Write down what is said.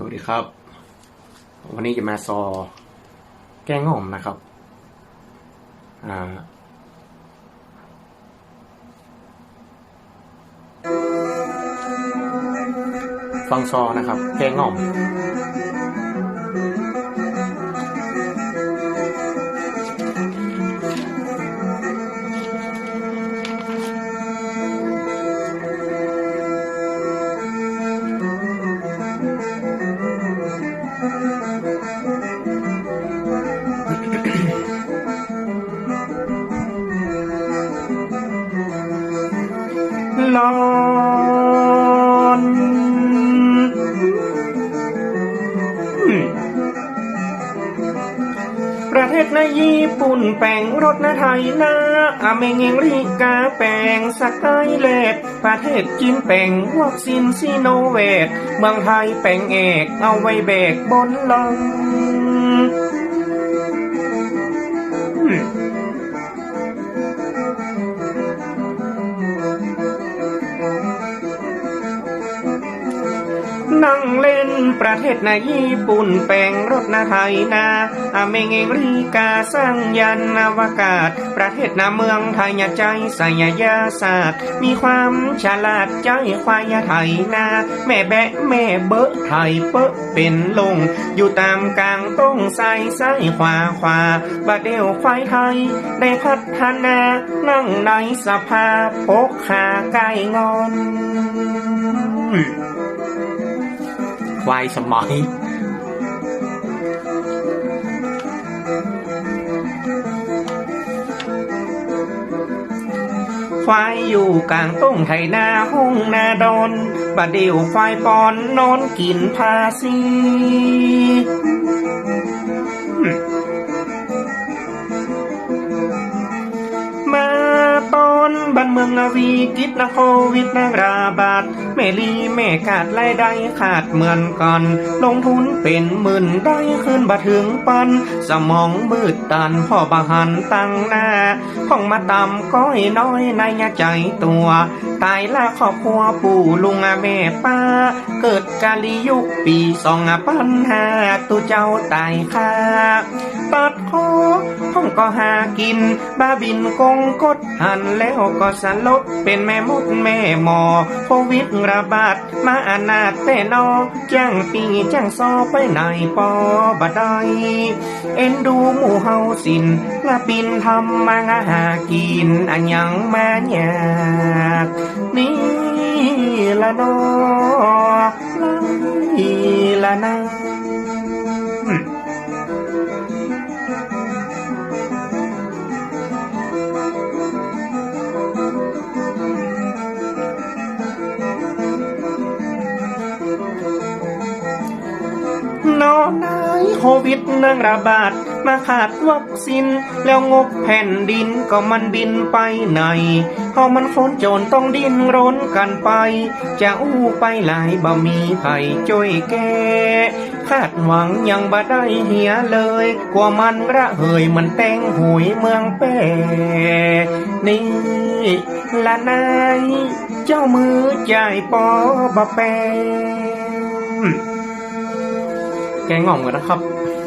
สวัสดีครับ วันนี้จะมาซอ แกงง่อมนะครับอ่าฟังซอนะครับ แกงง่อม ประเทศในญี่ปุ่นแปลงรถนะไทยนะอเมริกาแปลงสกายเลดประเทศจีนแปลงวัคซีนซีโนเวตเมืองไทยแปลงเอกเอาไว้แบกบนหลังนั่งเล่ ประเทศนาญี่ปุ่นแปลงรถนาไทยนาอเมริกาสร้างยันอวกาศ ประเทศนาเมืองไทยอย่าใจสายยาศาสตร์ มีความฉลาดใจควายไทยนา แม่แบะแม่เบอะไทยเปอะเป็นลง อยู่ตามกลางต้องใส่ใส่ขวาขวาบาเดียวควายไทย ได้พัฒนานั่งในสภาพปกขาไก่งอน ไวายสมัยควายอยู่กลางต้งไถนาห้องนาดอนบาดเดียวควายปอนนอนกินภาซี เมืองนาวีกิจนะโควิดนะระบาดแม่ลีแม่ขาดรายได้ขาดเหมือนก่อน ลงทุนเป็นหมื่นได้ขึ้นบาถึงปัน สมองมืดตันพ่อบาหันตั้งหน้าห้องมาตำก้อยน้อยในยาใจตัว ตายละครอบครัวปู่ลุงอาแม่ป้า เกิดกาลียุคปีสองอปันหาตุเจ้าตายค่าตัดคอ ห้องก็หากิน บ้าบินกงกดหันแล้วก็สลบเป็นแม่มดแม่หมอโควิดระบาดมาอนาถแต่นอจ้างปีจ้างซอไปไหนปอบดอยเอ็นดูหมู่เฮาสินละปินทำมางาหากินอันยังมาหยากนี่ละนอลาละนา นอนนายโควิดนั่งระบาด มาขาดวัคซีนแล้วงบแผ่นดินก็มันบินไปไหนเฮามันคนจนต้องดิ้นรนกันไป จะอู้ไปหลายบ่มีไผ่ช่วยแก้คาดหวังยังบ่ได้เหียเลย กว่ามันระเหยมันแตงหวยเมืองแปรนี่ละนาย เจ้ามือใจายปอบะแปม แกงง่อมกันนะครับ